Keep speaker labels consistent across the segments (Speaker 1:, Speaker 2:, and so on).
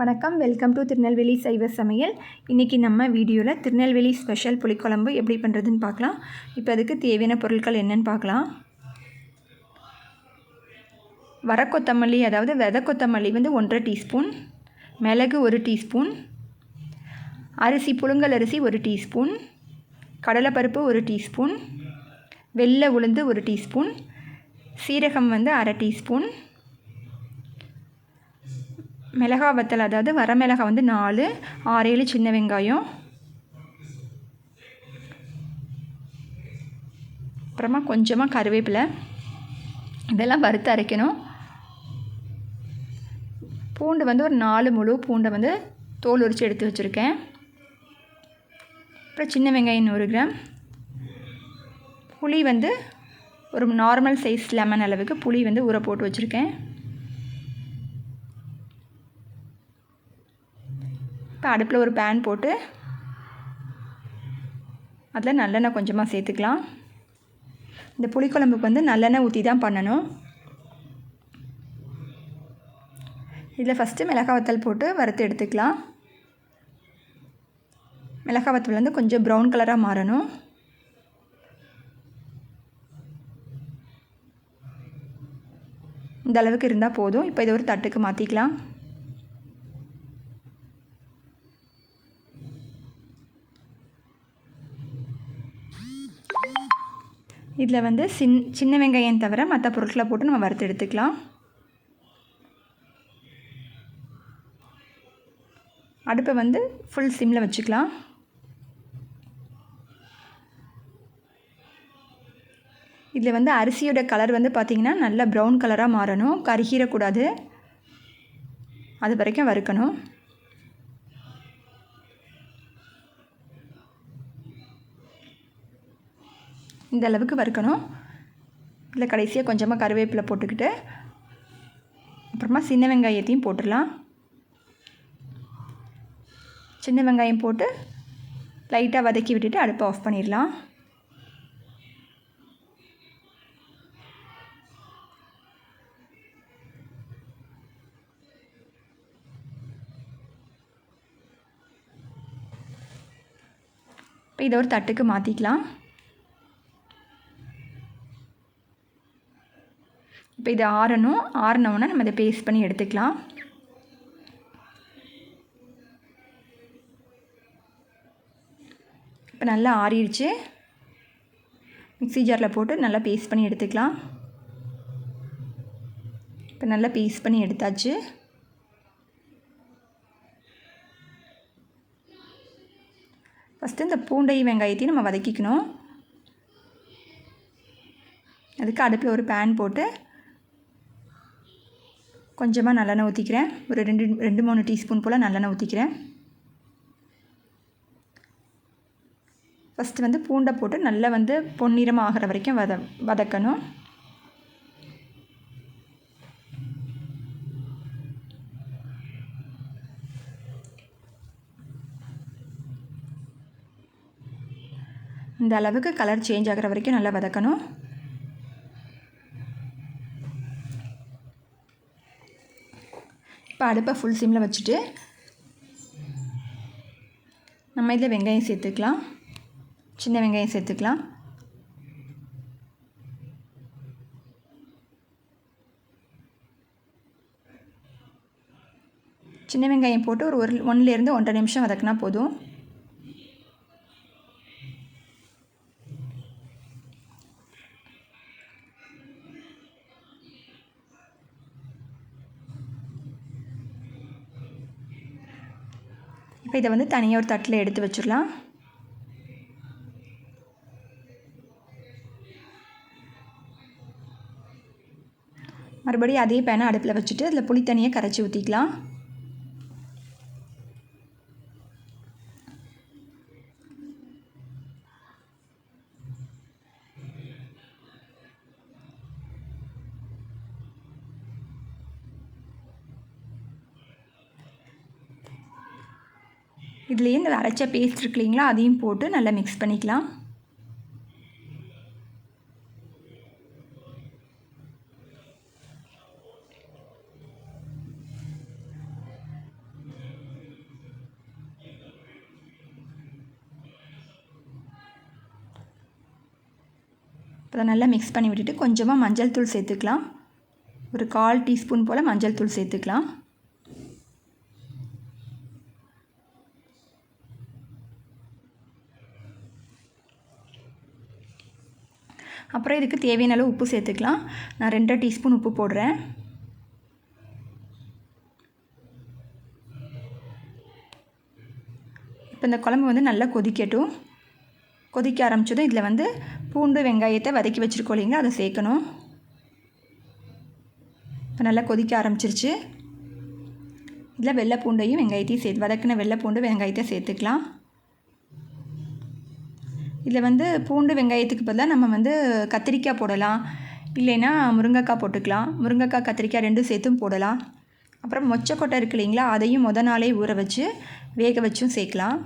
Speaker 1: வணக்கம். Welcome to Tirunelveli சைவ சமையல். இன்றைக்கி நம்ம வீடியோவில் திருநெல்வேலி ஸ்பெஷல் புளிக்குழம்பு எப்படி பண்ணுறதுன்னு பார்க்கலாம். இப்போ அதுக்கு தேவையான பொருட்கள் என்னன்னு பார்க்கலாம். வர கொத்தமல்லி அதாவது வெத கொத்தமல்லி வந்து ஒன்றரை டீஸ்பூன் மிளகு ஒரு டீஸ்பூன் அரிசி புழுங்கல் அரிசி ஒரு டீஸ்பூன் கடலைப்பருப்பு ஒரு டீஸ்பூன் வெள்ளை உளுந்து ஒரு டீஸ்பூன் சீரகம் வந்து அரை டீஸ்பூன் மிளகா வத்தல் அதாவது வரமிளகா வந்து நாலு ஆறு ஏழு சின்ன வெங்காயம். அப்புறமா கொஞ்சமாக கருவேப்பிலை. இதெல்லாம் வறுத்து அரைக்கணும். பூண்டு வந்து ஒரு நாலு முழு பூண்டை வந்து தோல் உரித்து எடுத்து வச்சுருக்கேன். அப்புறம் சின்ன வெங்காயம் நூறு கிராம். புளி வந்து ஒரு நார்மல் சைஸ் லெமன் அளவுக்கு புளி வந்து ஊற போட்டு வச்சுருக்கேன். இப்போ அடுப்பில் ஒரு பேன் போட்டு அதில் நல்லெண்ணெய் கொஞ்சமாக சேர்த்துக்கலாம். இந்த புளிக்குழம்புக்கு வந்து நல்லெண்ணெய் ஊற்றி தான் பண்ணணும். இதில் ஃபஸ்ட்டு மிளகா வத்தல் போட்டு வறுத்து எடுத்துக்கலாம். மிளகா வத்தல் வந்து கொஞ்சம் ப்ரௌன் கலராக மாறணும். இந்த அளவுக்கு இருந்தால் போதும். இப்போ இதை ஒரு தட்டுக்கு மாற்றிக்கலாம் இதில் வந்து சின் சின்ன வெங்காயம் தவிர மற்ற பொருட்களை போட்டு நம்ம வறுத்து எடுத்துக்கலாம். அடுப்பை வந்து ஃபுல் சிம்மில் வச்சுக்கலாம். இதில் வந்து அரிசியோட கலர் வந்து பார்த்திங்கன்னா நல்லா ப்ரௌன் கலராக மாறணும். கருகிடக்கூடாது அது வரைக்கும் வறுக்கணும். இந்த அளவுக்கு வறுக்கணும். இதில் கடைசியாக கொஞ்சமாக கருவேப்பிலை போட்டுக்கிட்டு அப்புறமா சின்ன வெங்காயத்தையும் போட்டுடலாம். சின்ன வெங்காயம் போட்டு லைட்டாக வதக்கி விட்டுட்டு அடுப்பை ஆஃப் பண்ணிடலாம். இப்போ இதை ஒரு தட்டுக்கு மாற்றிக்கலாம் இப்போ இது ஆறணும். ஆறினவுடனே நம்ம இதை பேஸ்ட் பண்ணி எடுத்துக்கலாம். இப்போ நல்லா ஆறிடுச்சு. மிக்ஸி ஜாரில் போட்டு நல்லா பேஸ்ட் பண்ணி எடுத்துக்கலாம். இப்போ நல்லா பேஸ்ட் பண்ணி எடுத்தாச்சு. ஃபஸ்ட்டு இந்த பூண்டை வெங்காயத்தையும் நம்ம வதக்கிக்கணும். அதுக்கு அடுப்பில் ஒரு பேன் போட்டு கொஞ்சமாக நல்லெண்ணெய் ஊற்றிக்கிறேன் ஒரு ரெண்டு ரெண்டு மூணு டீஸ்பூன் போல் நல்லெண்ணெய் ஊற்றிக்கிறேன் ஃபஸ்ட்டு வந்து பூண்டை போட்டு நல்லா வந்து பொன்னிறமாக ஆகிற வரைக்கும் வத வதக்கணும். இந்த அளவுக்கு கலர் சேஞ்ச் ஆகிற வரைக்கும் நல்லா வதக்கணும். இப்போ அடுப்பை ஃபுல் சிம்மில் வச்சுட்டு நம்ம இதில் வெங்காயம் சேர்த்துக்கலாம். சின்ன வெங்காயம் சேர்த்துக்கலாம். சின்ன வெங்காயம் போட்டு ஒரு ஒரு ஒன்றுலேருந்து ஒன்றரை நிமிஷம் வதக்கினா போதும். இப்போ இதை வந்து தனியாக ஒரு தட்டில் எடுத்து வச்சிடலாம். மறுபடியும் அதே பேனை அடுப்பில் வச்சுட்டு அதில் புளி தனியாக கரைச்சி ஊற்றிக்கலாம். இதுலேயே இந்த அரைச்ச பேஸ்ட் இருக்கு இல்லைங்களா அதையும் போட்டு நல்லா மிக்ஸ் பண்ணிக்கலாம். இப்போ நல்லா மிக்ஸ் பண்ணி விட்டுட்டு கொஞ்சமாக மஞ்சள் தூள் சேர்த்துக்கலாம். ஒரு கால் டீஸ்பூன் போல் மஞ்சள் தூள் சேர்த்துக்கலாம். அப்புறம் இதுக்கு தேவையான அளவு உப்பு சேர்த்துக்கலாம். நான் ரெண்டரை டீஸ்பூன் உப்பு போடுறேன். இப்போ இந்த குழம்பு வந்து நல்லா கொதிக்கட்டும். கொதிக்க ஆரம்பிச்சதும் இதில் வந்து பூண்டு வெங்காயத்தை வதக்கி வச்சுருக்கோம் இல்லைங்களா? அதை சேர்க்கணும். இப்போ நல்லா கொதிக்க ஆரம்பிச்சிருச்சு. இதில் வெள்ளை பூண்டையும் வெங்காயத்தையும் சேர்த்து வதக்கின வெள்ளை பூண்டு வெங்காயத்தை சேர்த்துக்கலாம். இதில் வந்து பூண்டு வெங்காயத்துக்கு பதிலாக நம்ம வந்து கத்திரிக்காய் போடலாம். இல்லைன்னா முருங்கைக்காய் போட்டுக்கலாம். முருங்கைக்காய் கத்திரிக்காய் ரெண்டும் சேர்த்தும் போடலாம். அப்புறம் மொச்சக்கொட்டை இருக்கு இல்லைங்களா அதையும் முத நாளே ஊற வச்சு வேக வச்சும் சேர்க்கலாம்.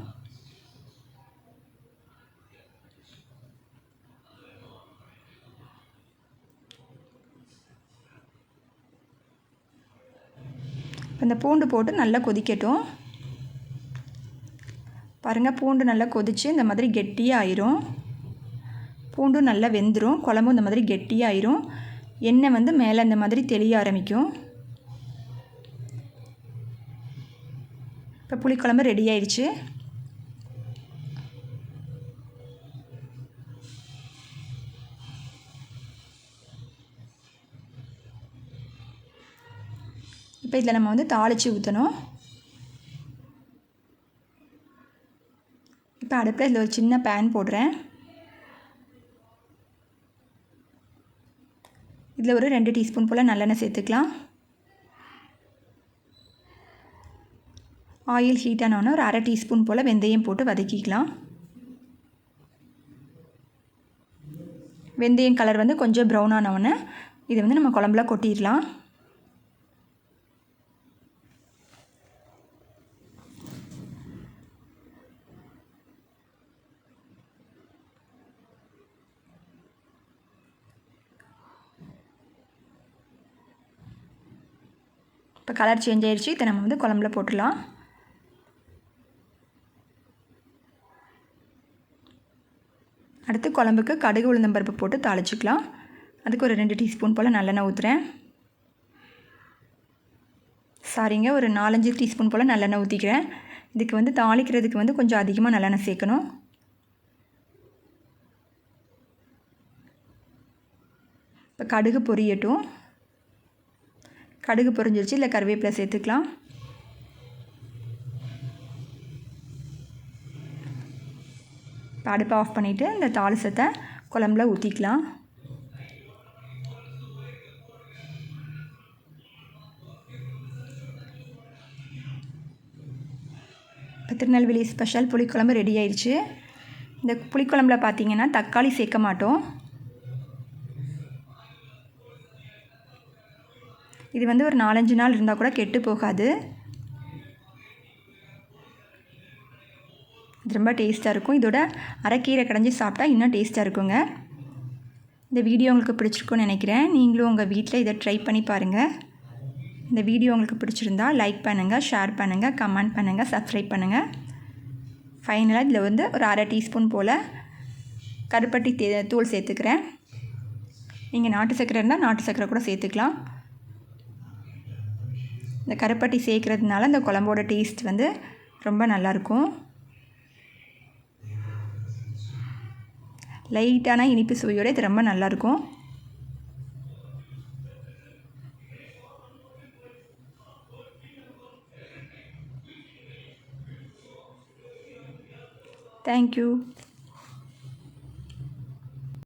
Speaker 1: இந்த பூண்டு போட்டு நல்லா கொதிக்கட்டும். பாருங்கள் பூண்டு நல்லா கொதித்து இந்த மாதிரி கெட்டியாக ஆயிரும் பூண்டும் நல்லா வெந்துடும் குழம்பும் இந்த மாதிரி கெட்டியாக ஆயிரும் எண்ணெய் வந்து மேலே இந்த மாதிரி தெளிய ஆரம்பிக்கும். இப்போ புளிக்குழம்பு ரெடி ஆயிடுச்சு. இப்போ இதில் நம்ம வந்து தாளித்து ஊற்றணும். இப்போ அடுப்பில் இதில் ஒரு சின்ன பேன் போடுறேன். இதில் ஒரு ரெண்டு டீஸ்பூன் போல் நல்லெண்ணெய் சேர்த்துக்கலாம். ஆயில் ஹீட் ஆனோடனே ஒரு அரை டீஸ்பூன் போல் வெந்தயம் போட்டு வதக்கிக்கலாம். வெந்தயம் கலர் வந்து கொஞ்சம் ப்ரௌன் ஆனவுடனே இதை வந்து நம்ம குழம்புல கொட்டிடலாம். இப்போ கலர் சேஞ்ச் ஆயிடுச்சு இதை நம்ம வந்து குழம்புல போட்டுடலாம். அடுத்து குழம்புக்கு கடுகு உளுந்தம்பருப்பு போட்டு தாளிச்சிக்கலாம். அதுக்கு ஒரு ரெண்டு டீஸ்பூன் போல் நல்லெண்ணெய் ஊற்றுறேன் சாரிங்க ஒரு நாலஞ்சு டீஸ்பூன் போல் நல்லெண்ணெய் ஊற்றிக்கிறேன் இதுக்கு வந்து தாளிக்கிறதுக்கு வந்து கொஞ்சம் அதிகமாக நல்லெண்ணெய் சேர்க்கணும். இப்போ கடுகு பொரியட்டும். கடுகு பொரிஞ்சிருச்சு. இல்லை கருவேப்பிலை சேர்த்துக்கலாம். அடுப்பை ஆஃப் பண்ணிவிட்டு இந்த தாளிசத்தை குழம்புல ஊற்றிக்கலாம் இப்போ திருநெல்வேலி ஸ்பெஷல் புளிக்குழம்பு ரெடி ஆயிடுச்சு இந்த புளிக்குழம்புல பார்த்தீங்கன்னா தக்காளி சேர்க்க மாட்டோம். இது வந்து ஒரு நாலஞ்சு நாள் இருந்தால் கூட கெட்டு போகாது. இது ரொம்ப டேஸ்ட்டாக இருக்கும். இதோட அரைக்கீரை கடைஞ்சி சாப்பிட்டா இன்னும் டேஸ்ட்டாக இருக்குங்க. இந்த வீடியோ உங்களுக்கு பிடிச்சிருக்குன்னு நினைக்கிறேன். நீங்களும் உங்கள் வீட்டில் இதை ட்ரை பண்ணி பாருங்கள் இந்த வீடியோ உங்களுக்கு பிடிச்சிருந்தா லைக் பண்ணுங்கள் ஷேர் பண்ணுங்கள் கமெண்ட் பண்ணுங்கள் சப்ஸ்கிரைப் பண்ணுங்கள் ஃபைனலாக இதில் வந்து ஒரு அரை டீஸ்பூன் போல் கருப்பட்டி தே தூள் சேர்த்துக்கிறேன். நீங்கள் நாட்டு சர்க்கரை இருந்தால் நாட்டு சர்க்கரை கூட சேர்த்துக்கலாம். இந்த கருப்பட்டி சேர்க்குறதுனால இந்த குழம்போட டேஸ்ட் வந்து ரொம்ப நல்லாயிருக்கும். லைட்டான இனிப்பு சுவையோடு இது ரொம்ப நல்லாயிருக்கும். தேங்க்யூ